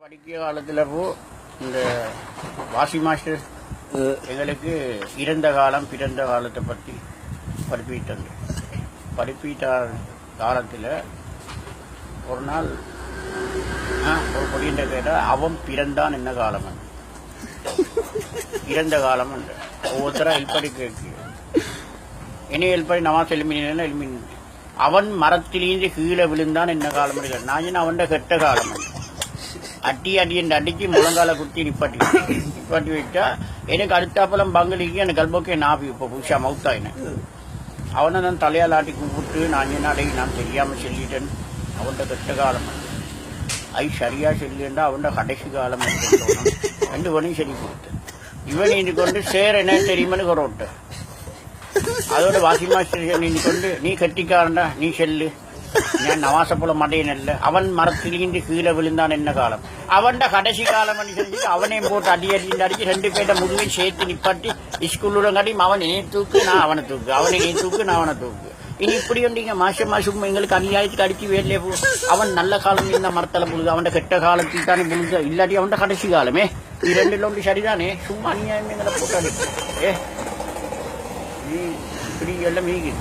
படிக்கிற காலத்தில் இந்த வாசி மாஸ்டர் எங்களுக்கு இறந்த காலம் பிறந்த காலத்தை பற்றி படிப்பிட்டாங்க. படிப்பிட்ட காலத்தில் ஒரு நாள் ஒரு பொடியிட்ட கேட்டால் அவன் பிறந்தான் என்ன காலம் இறந்த காலம் ஒவ்வொருத்தரா ஹெல்ப்படி கேட்கு. என்னைய ஹெல்ப்படி நவாஸ் எலுமினா எலுமின் அவன் மரத்திலிருந்து கீழே விழுந்தான் என்ன காலம் நான் அவன்ட கெட்ட காலம் அட்டி அடியின் அடிச்சு முழங்கால குத்தி நிப்பாட்டி நிப்பாட்டி விட்டா எனக்கு அடுத்தாப்பலம் பங்களிக்கு எனக்கு கல்போக்கே நாபி இப்போ புதுசா எனக்கு அவனை நான் தலையால் ஆட்டி கும்பிட்டு நான் என்ன அடை நான் தெரியாம சொல்லிட்டேன். அவன்கிட்ட கெட்ட காலம். ஐ சரியா சொல்லியிருந்தா அவன்கிட்ட கடைசி காலம் ரெண்டு பணியும் சரி கொடுத்தேன். இவன் இன்னைக்கு கொண்டு சேர் என்ன தெரியுமான்னு கொரோட்ட அதோட வாசி மாஸ்டர் இன்னைக்கு கொண்டு நீ கட்டிக்காரன்டா நீ செல்லு. ഞാൻ നവാസപ്പുള്ള മടയനല്ല. അവൻ മരത്തിലിന്റെ കീഴെ വിളുന്നാണ് എന്ന കാലം. അവന്റെ കടശി കാലം അനുസരിച്ച് അവനെയും പോട്ട് അടിയടിന്റെ അടിച്ച് രണ്ടു പേരുടെ മുഴുവൻ ചേർത്ത് നിപ്പറ്റി ഇസ്കൂളിലും കടിയും അവൻ ഏ തൂക്ക് നാ അവനെ തൂക്ക്. അവനെ ഏ തൂക്ക് നാ അവനെ തൂക്ക്. இனி இப்படி வந்தீங்க மாசம் மாசம் எங்களுக்கு அநியாயத்துக்கு அடிச்சு வேலையே போ அவன் நல்ல காலம் இருந்தா மரத்தில் புழுது அவன் கெட்ட காலத்தில் தானே புழுது இல்லாட்டி அவன் கடைசி காலமே இது ரெண்டு லோண்டு சரிதானே சும்மா அநியாயம் எங்களை போட்டாடி ஏ இப்படி எல்லாம் மீகுது